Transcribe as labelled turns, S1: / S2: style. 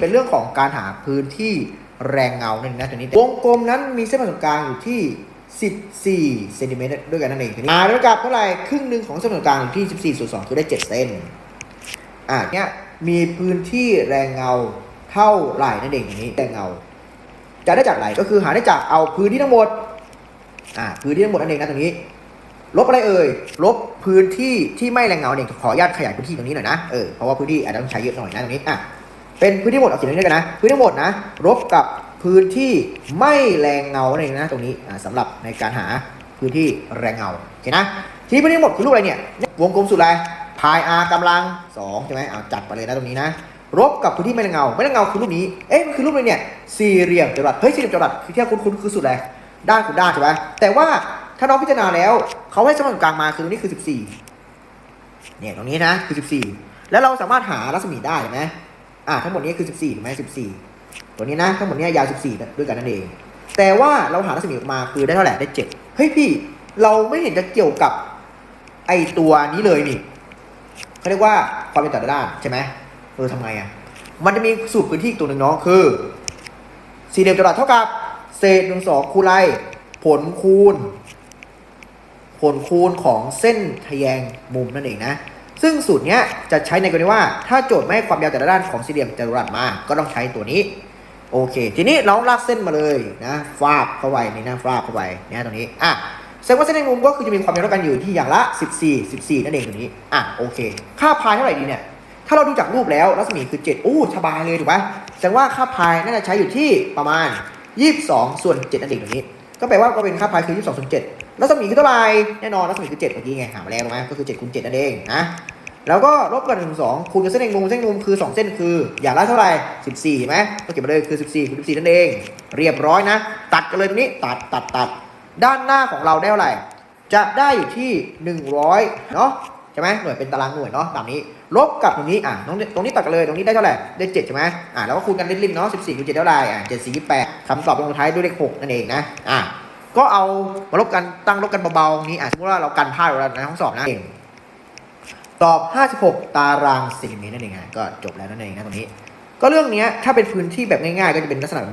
S1: เป็นเรื่องของการหาพื้นที่แรงเงานั่นนะตัวนี้ วงกลมนั้นมีเส้นผ่านศูนย์กลางอยู่ที่ 14เซนติเมตรด้วยกันนั่นเองตัวนี้อ่าแล้วกับเท่าไหร่ครึ่งหนึ่งของเส้นผ่านศูนย์กลางอยู่ที่ 14ส่วน2คือได้ 7 เซนอ่าเนี่ยมีพื้นที่แรงเงาเท่าไหร่นั่นเองตัวนี้แรงเงา จะได้จากไหนก็คือหาได้จากเอาพื้นที่ทั้งหมดอ่าพื้นที่ทั้งหมดนั่นเองนะตรงนี้ ลบอะไรเอ่ยลบพื้นที่ที่ไม่แรงเงาเนี่ยขออนุญาตขยายพื้นที่ตรงนี้หน่อยนะเออเพราะว่าพื้นที่อาจจะต้องใช้เยอะหน่อยนะตรงนี้อะ เป็นพื้นที่หมดเอาเขียนตรงนี้ด้วยกันนะ พื้นที่หมดนะลบกับพื้นที่ไม่แรงเงาเองนะตรงนี้อ่าสำหรับในการหาพื้นที่แรงเงาโอเคนะทีนี้พื้นที่หมดคือรูปอะไรเนี่ยวงกลมสุดไรพาย r กำลังสองใช่ไหมเอาจัดไปเลยนะตรงนี้นะลบกับพื้นที่ไม่แรงเงา ไม่แรงเงาคือรูปนี้เอ๊ะมันคือรูปอะไรเนี่ยสี่เหลี่ยมจัตุรัสเฮ้ยสี่เหลี่ยมจัตุรัสคือที่เราคุ้นๆคือสุดอะไรด้านคือด้านใช่ไหมแต่ว่าถ้าน้องพิจารณาแล้วเขาให้สมการกลางมาคือตรงนี้คือ 14เนี่ยตรงนี้นะคือ 14 แล้วเราสามารถหารัศมีได้ไหม อ่าทั้งหมดนี้คือ 14ถูกไหม14 ตัวนี้นะทั้งหมดนี้ยาว 14 ด้วยกันนั่นเอง แต่ว่าเราหารัศมีออกมาคือได้เท่าไหร่ได้ 7 เฮ้ยพี่เราไม่เห็นจะเกี่ยวกับไอตัวนี้เลยนี่เขาเรียกว่าความเป็นแต่ละด้านใช่ไหมเออทำไงอะมันจะมีสูตรพื้นที่อีกตัวหนึ่งเนาะคือสี่เหลี่ยมจัตุรัสเท่ากับเศษหนึ่งสองคูณไรผลคูณ ผลคูณของเส้นทแยงมุมนั่นเองนะ ซึ่งสูตรนี้จะใช้ในกรณีว่า ถ้าโจทย์ไม่ให้ความยาวแต่ละด้านของสี่เหลี่ยมจัตุรัสมา ก็ต้องใช้ตัวนี้ โอเค ทีนี้เราลากเส้นมาเลยนะฟาบเข้าไปนี่นะฟาบเข้าไปเนี่ยตรงนี้อะแสดงว่าเส้นในมุมก็คือจะมีความยาวเท่ากันอยู่ที่อย่างละ 14 14 นั่นเองตรงนี้อะโอเค ค่าพายเท่าไหร่ดีเนี่ยถ้าเราดูจากรูปแล้วรัศมีคือ 7 อู้สบายเลยถูกปะแสดงว่าค่าพายน่าจะใช้อยู่ที่ประมาณ 22 ส่วน7นั่นเองตรงนี้ ก็แปลว่าก็เป็นค่าพายคือ 22ส่วน7รัศมีคือเท่าไหร่แน่นอนรัศมีคือ7เมื่อกี้ไงหามาแล้วถูกไหมก็คือ7คูณ7นั่นเองนะ แล้วก็ลบกัน1 2คูณกับเส้นแห่งมุมเส้นมุมคือ 2 เส้นคือ อย่างละเท่าไหร่ 14เห็นไหมก็เก็บมาเลยคือ 14คูณ14 นั่นเอง เรียบร้อยนะ ตัดกันเลยตรงนี้ตัดตัดตัดด้านหน้าของเราได้เท่าไหร่ จะได้อยู่ที่ 100 เนาะใช่ไหมหน่วยเป็นตารางหน่วยเนาะแบบนี้ ลบกับตรงนี้อะตรงนี้ตรงนี้ตัดกันเลยตรงนี้ได้เท่าไหร่ได้7ใช่ไหมอะแล้วก็คูณกันริมๆเนาะ14คูณ7เท่าไหร่อะ7 4 8คำตอบลงท้ายด้วยเลข6นั่นเองนะอะก็เอามาลบกันตั้งลบกันเบาๆตรงนี้อะสมมติว่าเรากันพลาดเราในห้องสอบนะเอง ตอบ 56 ตารางเซนติเมตรนั่นเองฮะก็จบแล้วนั่นเองนะตรงนี้ ก็เรื่องนี้ถ้าเป็นพื้นที่แบบง่ายๆ ก็จะเป็นลักษณะแบบนี้